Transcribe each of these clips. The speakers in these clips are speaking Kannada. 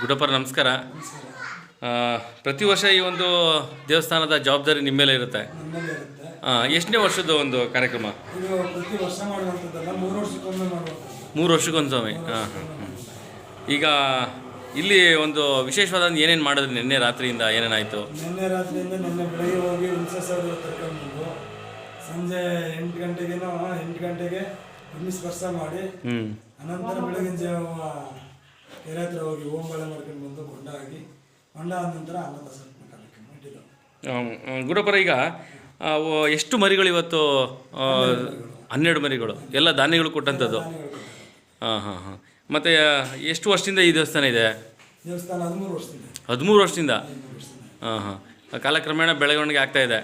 ಗುಡಪ್ಪರ ನಮಸ್ಕಾರ. ಪ್ರತಿ ವರ್ಷ ಈ ಒಂದು ದೇವಸ್ಥಾನದ ಜವಾಬ್ದಾರಿ ನಿಮ್ಮ ಮೇಲೆ ಇರುತ್ತೆ. ಹಾಂ ಎಷ್ಟನೇ ವರ್ಷದ ಒಂದು ಕಾರ್ಯಕ್ರಮ? ಮೂರು ವರ್ಷಕ್ಕೊಂದು ಸ್ವಾಮಿ ಹಾಂ ಹಾಂ. ಈಗ ಇಲ್ಲಿ ಒಂದು ವಿಶೇಷವಾದ ಏನೇನು ಮಾಡಿದ್ರಿ ನಿನ್ನೆ ರಾತ್ರಿಯಿಂದ ಏನೇನಾಯಿತು? ನಿನ್ನೆ ರಾತ್ರಿಯಿಂದ ನಿನ್ನೆ ಬೆಳಗ್ಗೆ ಹೋಗಿ ಹುಣಸೆ ಸಾವಿರ ತರ್ಕೊಂಡು ಸಂಜೆ ಎಂಟು ಗಂಟೆಗೆ ಎಂಟು ಗಂಟೆಗೆ ಅಗ್ನಿ ಸ್ಪರ್ಶ ಮಾಡಿ ಅನಂತರ ಬೆಳಗಿನ ಜಾವ ಕೆರೆ ಹತ್ರ ಹೋಗಿ ಓಂಬಳೆ ಮಾಡ್ಕೊಂಡು ಬಂದು ಕೊಂಡ ಹಾಕಿ ಕೊಂಡ ಆದ ನಂತರ ಅನ್ನದಾಸೋಹ ಕಾರ್ಯಕ್ರಮ ಇಟ್ಟಿದ್ದು ಗುಡಪ್ಪರ ಈಗ ಎಷ್ಟು ಮರಿಗಳು ಇವತ್ತು ಹನ್ನೆರಡು ಮರಿಗಳು ಎಲ್ಲ ಧಾನ್ಯಗಳು ಕೊಟ್ಟಂಥದ್ದು? ಹಾಂ ಹಾಂ ಹಾಂ. ಮತ್ತು ಎಷ್ಟು ವರ್ಷದಿಂದ ಈ ದೇವಸ್ಥಾನ ಇದೆ? ದೇವಸ್ಥಾನ ಹದಿಮೂರು ವರ್ಷದಿಂದ. ಹದಿಮೂರು ವರ್ಷದಿಂದ? ವರ್ಷದಿಂದ. ಹಾಂ ಹಾಂ. ಕಾಲಕ್ರಮೇಣ ಬೆಳವಣಿಗೆ ಆಗ್ತಾ ಇದೆ.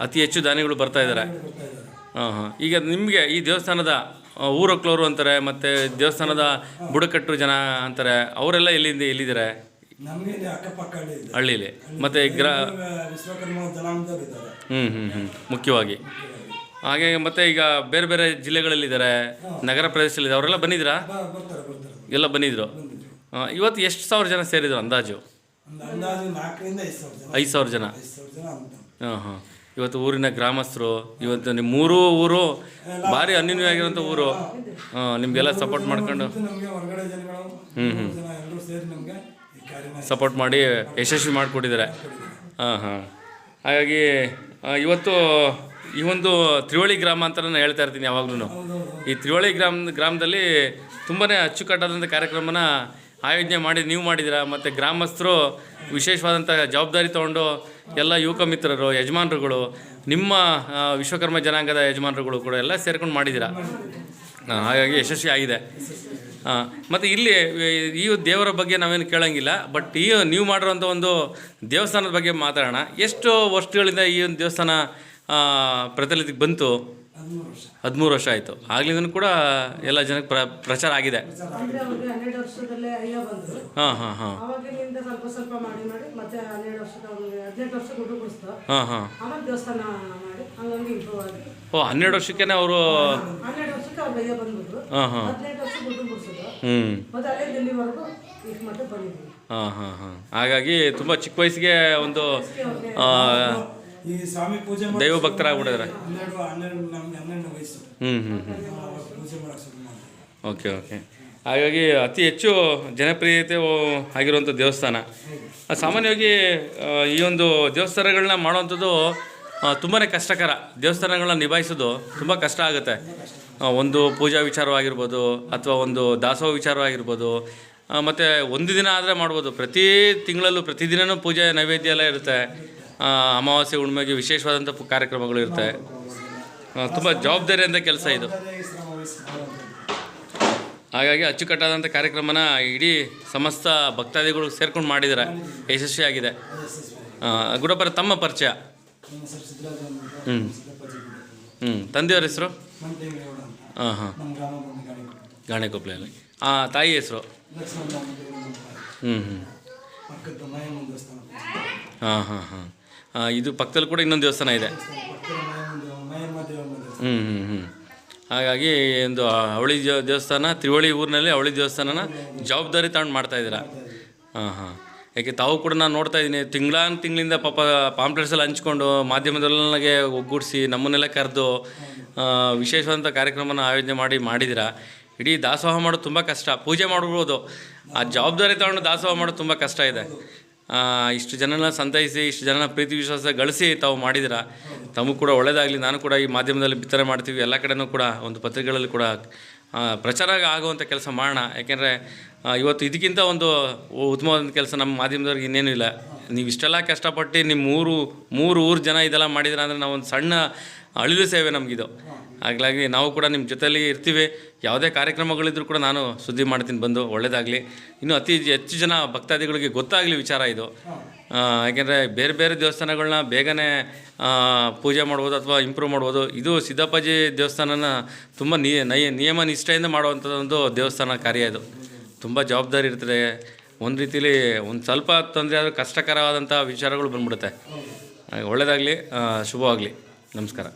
ಅತಿ ಹೆಚ್ಚು ಧಾನ್ಯಗಳು ಬರ್ತಾ ಇದ್ದಾರೆ. ಬರ್ತಾ ಇದ್ದಾರೆ. ಹಾಂ ಹಾಂ. ಈಗ ನಿಮಗೆ ಈ ದೇವಸ್ಥಾನದ ಆ, ಊರೊಕ್ಲೋರು ಅಂತಾರೆ ಮತ್ತು ದೇವಸ್ಥಾನದ ಬುಡಕಟ್ಟು ಜನ ಅಂತಾರೆ ಅವರೆಲ್ಲ ಎಲ್ಲಿಂದ ಎಲ್ಲಿದ್ದಾರೆ? ನಮಗೆ ಇಲ್ಲಿ ಅಕ್ಕಪಕ್ಕ ಹಳ್ಳಿ ಇದೆ. ಹಳ್ಳೀಲಿ. ಮತ್ತು ಗ್ರಾ ವಿಶ್ವಕರ್ಮ ಜನಾಂಗದವ್ರು ಇದ್ದಾರೆ. ಹ್ಞೂ ಹ್ಞೂ ಹ್ಞೂ ಮುಖ್ಯವಾಗಿ. ಹಾಗೆ ಮತ್ತು ಈಗ ಬೇರೆ ಬೇರೆ ಜಿಲ್ಲೆಗಳಲ್ಲಿದ್ದಾರೆ ನಗರ ಪ್ರದೇಶದಲ್ಲಿದ್ದಾರೆ ಅವರೆಲ್ಲ ಬಂದಿದ್ರಾ ಬರ್ತಾರೆ ಬರ್ತಾರೆ. ಎಲ್ಲ ಬಂದಿದ್ರು. ಆ, ಇವತ್ತು ಎಷ್ಟು ಸಾವಿರ ಜನ ಸೇರಿದ್ರು ಅಂದಾಜು? ಒಂದು ಅಂದಾಜು ನಾಲ್ಕರಿಂದ ಐದು ಸಾವಿರ ಜನ. ಐದು ಸಾವಿರ ಜನ. ಐದು ಸಾವಿರ ಜನ ಅಂತ. ಹಾಂ ಹಾಂ. ಇವತ್ತು ಊರಿನ ಗ್ರಾಮಸ್ಥರು, ಇವತ್ತು ನಿಮ್ಮ ಊರು ಊರು, ಭಾರಿ ಅನ್ಯೂನ್ಯವಾಗಿರೋಂಥ ಊರು. ನಿಮಗೆಲ್ಲ ಸಪೋರ್ಟ್ ಮಾಡ್ಕೊಂಡು. ಹ್ಞೂ ಹ್ಞೂ ಸಪೋರ್ಟ್ ಮಾಡಿ ಯಶಸ್ವಿ ಮಾಡಿಕೊಟ್ಟಿದ್ದಾರೆ. ಹಾಂ ಹಾಂ. ಹಾಗಾಗಿ ಇವತ್ತು ಈ ಒಂದು ತ್ರಿವಳಿ ಗ್ರಾಮ ಅಂತ ನಾನು ಹೇಳ್ತಾ ಇರ್ತೀನಿ ಯಾವಾಗಲೂ ಈ ತ್ರಿವಳಿ ಗ್ರಾಮ, ಗ್ರಾಮದಲ್ಲಿ ತುಂಬಾ ಅಚ್ಚುಕಟ್ಟಾದಂಥ ಕಾರ್ಯಕ್ರಮನ ಆಯೋಜನೆ ಮಾಡಿ, ನೀವು ಮಾಡಿದ್ದೀರಾ, ಮತ್ತು ಗ್ರಾಮಸ್ಥರು ವಿಶೇಷವಾದಂಥ ಜವಾಬ್ದಾರಿ ತೊಗೊಂಡು ಎಲ್ಲ ಯುವಕ ಮಿತ್ರರು, ಯಜಮಾನರುಗಳು, ನಿಮ್ಮ ವಿಶ್ವಕರ್ಮ ಜನಾಂಗದ ಯಜಮಾನರುಗಳು ಕೂಡ ಎಲ್ಲ ಸೇರ್ಕೊಂಡು ಮಾಡಿದ್ದೀರಾ? ಹಾಗಾಗಿ ಯಶಸ್ವಿ ಆಗಿದೆ. ಮತ್ತು ಇಲ್ಲಿ, ಈ ದೇವರ ಬಗ್ಗೆ ನಾವೇನು ಕೇಳೋಂಗಿಲ್ಲ, ಬಟ್ ಈ ನೀವು ಮಾಡಿರೋಂಥ ಒಂದು ದೇವಸ್ಥಾನದ ಬಗ್ಗೆ ಮಾತಾಡೋಣ. ಎಷ್ಟು ವರ್ಷಗಳಿಂದ ಈ ಒಂದು ದೇವಸ್ಥಾನ ಪ್ರಚಲಿತಕ್ಕೆ ಬಂತು? ಹದಿಮೂರು ವರ್ಷ. ಆಯಿತು. ಆಗ್ಲಿಂದ ಕೂಡ ಎಲ್ಲ ಜನಕ್ಕೆ ಪ್ರ ಪ್ರಚಾರ ಆಗಿದೆ. ಹನ್ನೆರಡು ವರ್ಷದಲ್ಲೇ ಅಯ್ಯ ಬಂದ್ರು ಹಾಂ ಹಾಂ ಹಾಂ. ಅವಾಗಿನಿಂದ ಸ್ವಲ್ಪ ಸ್ವಲ್ಪ ಮಾಡಿ ಮಾಡಿ ಮತ್ತೆ ಹನ್ನೆರಡು ವರ್ಷದ ಅವ್ನಿಗೆ ಹದಿನೆಂಟು ವರ್ಷ ಗುಡ್ಡು ಬಿಡಿಸ್ತು ಹಾಂ ಹಾಂ. ಆಮೇಲೆ ದೇವಸ್ಥಾನ ಮಾಡಿ ಹಂಗಂಗೆ ಇಂಪ್ರೂವ್ ಆಗಿ. ಓ ಹನ್ನೆರಡು ವರ್ಷಕ್ಕೇನೆ ಅವರು ಹನ್ನೆರಡು ವರ್ಷಕ್ಕೆ ಅವ್ರ ಅಯ್ಯ ಬಂದ್ಬಿಟ್ರು. ಹಾಂ ಹಾಂ. ಹದಿನೆಂಟು ವರ್ಷ ಗುಡ್ಡು ಬಿಡಿಸಿದ್ರು ಹ್ಞೂ ಮತ್ತೆ ಅಲ್ಲೇ ದಿಲ್ಲಿವರೆಗೂ ಈಗ ಮಟ್ಟಕ್ಕೆ ಬಂದಿದ್ವಿ ಹಾಂ ಹಾಂ ಹಾಂ. ಹಾಗಾಗಿ ತುಂಬ ಚಿಕ್ಕ ವಯಸ್ಸಿಗೆ ಒಂದು ಆ, ಈ ಸ್ವಾಮಿ ಪೂಜೆ ದೈವ ಭಕ್ತರಾಗ್ಬಿಟ್ಟಿದ್ದಾರೆ ಹನ್ನೆರಡು ಹನ್ನೆರಡು ನಮ್ಗೆ ಹನ್ನೆರಡು ವಯಸ್ಸು. ಹ್ಞೂ ಹ್ಞೂ ಹ್ಞೂ ಅವಾಗ ಪೂಜೆ ಮಾಡಕ್ಕೆ ಶುರು ಮಾಡ್ತೀವಿ ಓಕೆ ಓಕೆ. ಹಾಗಾಗಿ ಅತಿ ಹೆಚ್ಚು ಜನಪ್ರಿಯತೆ ಆಗಿರುವಂಥ ದೇವಸ್ಥಾನ. ಸಾಮಾನ್ಯವಾಗಿ ಈ ಒಂದು ದೇವಸ್ಥಾನಗಳನ್ನ ಮಾಡುವಂಥದ್ದು ತುಂಬಾ ಕಷ್ಟಕರ. ದೇವಸ್ಥಾನಗಳನ್ನ ನಿಭಾಯಿಸೋದು ತುಂಬ ಕಷ್ಟ ಆಗುತ್ತೆ. ಒಂದು ಪೂಜಾ ವಿಚಾರವಾಗಿರ್ಬೋದು ಅಥವಾ ಒಂದು ದಾಸೋಹ ವಿಚಾರವಾಗಿರ್ಬೋದು. ಮತ್ತು ಒಂದು ದಿನ ಆದರೆ ಮಾಡ್ಬೋದು. ಪ್ರತಿ ತಿಂಗಳಲ್ಲೂ ಪ್ರತಿದಿನವೂ ಪೂಜೆ ನೈವೇದ್ಯ ಎಲ್ಲ ಇರುತ್ತೆ. ಅಮಾವಾಸ್ಯೆ, ಹುಣ್ಣಿಮೆಗೆ ವಿಶೇಷವಾದಂಥ ಕಾರ್ಯಕ್ರಮಗಳು ಇರ್ತವೆ. ತುಂಬ ಜವಾಬ್ದಾರಿಯಿಂದ ಕೆಲಸ ಇದು. ಹಾಗಾಗಿ ಅಚ್ಚುಕಟ್ಟಾದಂಥ ಕಾರ್ಯಕ್ರಮನ ಇಡೀ ಸಮಸ್ತ ಭಕ್ತಾದಿಗಳು ಸೇರ್ಕೊಂಡು ಮಾಡಿದ್ದಾರೆ ಯಶಸ್ವಿಯಾಗಿದೆ ಗುಡಪರ ತಮ್ಮ ಪರಿಚಯ. ಹ್ಞೂ. ಹ್ಞೂ ತಂದೆಯವ್ರ ಹೆಸರು? ಹಾಂ ಹಾಂ. ಗಾಣೆಕೊಪ್ಪಲೆಯಲ್ಲಿ ಹಾಂ ತಾಯಿ ಹೆಸರು? ಹ್ಞೂ ಹ್ಞೂ ಹಾಂ ಹಾಂ ಹಾಂ. ಇದು ಪಕ್ಕದಲ್ಲಿ ಕೂಡ ಇನ್ನೊಂದು ದೇವಸ್ಥಾನ ಇದೆ. ಹ್ಞೂ ಹ್ಞೂ ಹ್ಞೂ ಹಾಗಾಗಿ ಒಂದು ಅವಳಿ ದೇವಸ್ಥಾನ, ತ್ರಿವಳಿ ಊರಿನಲ್ಲಿ ಅವಳಿ ದೇವಸ್ಥಾನನ ಜವಾಬ್ದಾರಿ ತಗೊಂಡು ಮಾಡ್ತಾ ಇದ್ದೀರಾ? ಹಾಂ ಹಾಂ. ಯಾಕೆ ತಾವು ಕೂಡ ನಾನು ನೋಡ್ತಾ ಇದ್ದೀನಿ, ತಿಂಗಳಾನ್ ತಿಂಗಳಿಂದ ಪಾಪ ಪಾಂಪ್ಲೆಟ್ಸಲ್ಲಿ ಹಂಚ್ಕೊಂಡು ಮಾಧ್ಯಮದಲ್ಲಿಗೆ ಒಗ್ಗೂಡಿಸಿ ನಮ್ಮನ್ನೆಲ್ಲ ಕರೆದು ವಿಶೇಷವಾದಂಥ ಕಾರ್ಯಕ್ರಮನ ಆಯೋಜನೆ ಮಾಡಿ ಮಾಡಿದಿರ ಇಡೀ ದಾಸೋಹ ಮಾಡೋದು ತುಂಬ ಕಷ್ಟ. ಪೂಜೆ ಮಾಡ್ಬೋದು. ಆ ಜವಾಬ್ದಾರಿ ತಗೊಂಡು ದಾಸೋಹ ಮಾಡೋದು ತುಂಬ ಕಷ್ಟ ಇದೆ. ಇಷ್ಟು ಜನನ ಸಂತೈಸಿ, ಇಷ್ಟು ಜನನ ಪ್ರೀತಿ ವಿಶ್ವಾಸ ಗಳಿಸಿ ತಾವು ಮಾಡಿದಿರ ತಮಗೂ ಕೂಡ ಒಳ್ಳೆಯದಾಗಲಿ ನಾನು ಕೂಡ ಈ ಮಾಧ್ಯಮದಲ್ಲಿ ಬಿತ್ತನೆ ಮಾಡ್ತೀವಿ. ಎಲ್ಲ ಕಡೆನೂ ಕೂಡ ಒಂದು ಪತ್ರಿಕೆಗಳಲ್ಲಿ ಕೂಡ ಪ್ರಚಾರ ಆಗುವಂಥ ಕೆಲಸ ಮಾಡೋಣ. ಯಾಕೆಂದರೆ ಇವತ್ತು ಇದಕ್ಕಿಂತ ಒಂದು ಉತ್ತಮವಾದಂಥ ಕೆಲಸ ನಮ್ಮ ಮಾಧ್ಯಮದವ್ರಿಗೆ ಇನ್ನೇನೂ ಇಲ್ಲ. ನೀವು ಇಷ್ಟೆಲ್ಲ ಕಷ್ಟಪಟ್ಟು ನಿಮ್ಮ ಮೂರು ಮೂರು ಊರು ಜನ ಇದೆಲ್ಲ ಮಾಡಿದ್ರೆ ಅಂದರೆ ನಾವೊಂದು ಸಣ್ಣ ಅಳಿಲು ಸೇವೆ ನಮಗಿದು. ಹಾಗಾಗಿ ನಾವು ಕೂಡ ನಿಮ್ಮ ಜೊತೆಯಲ್ಲಿ ಇರ್ತೀವಿ. ಯಾವುದೇ ಕಾರ್ಯಕ್ರಮಗಳಿದ್ರೂ ಕೂಡ ನಾನು ಸುದ್ದಿ ಮಾಡ್ತೀನಿ ಬಂದು ಒಳ್ಳೆಯದಾಗಲಿ ಇನ್ನು ಅತಿ ಹೆಚ್ಚು ಜನ ಭಕ್ತಾದಿಗಳಿಗೆ ಗೊತ್ತಾಗಲಿ ವಿಚಾರ ಇದು. ಯಾಕೆಂದರೆ ಬೇರೆ ಬೇರೆ ದೇವಸ್ಥಾನಗಳನ್ನ ಬೇಗನೆ ಪೂಜೆ ಮಾಡ್ಬೋದು ಅಥವಾ ಇಂಪ್ರೂವ್ ಮಾಡ್ಬೋದು. ಇದು ಸಿದ್ದಪ್ಪಾಜಿ ದೇವಸ್ಥಾನನ ತುಂಬ ನಿಯ ನಯ ನಿಯಮ ನಿಷ್ಠೆಯಿಂದ ಮಾಡುವಂಥದ್ದು ಒಂದು ದೇವಸ್ಥಾನ ಕಾರ್ಯ ಇದು. ತುಂಬ ಜವಾಬ್ದಾರಿ ಇರ್ತದೆ. ಒಂದು ರೀತಿಲಿ ಒಂದು ಸ್ವಲ್ಪ ತೊಂದರೆ ಆದರೂ ಕಷ್ಟಕರವಾದಂಥ ವಿಚಾರಗಳು ಬಂದ್ಬಿಡುತ್ತೆ. ಒಳ್ಳೆಯದಾಗಲಿ ಶುಭವಾಗಲಿ. ನಮಸ್ಕಾರ.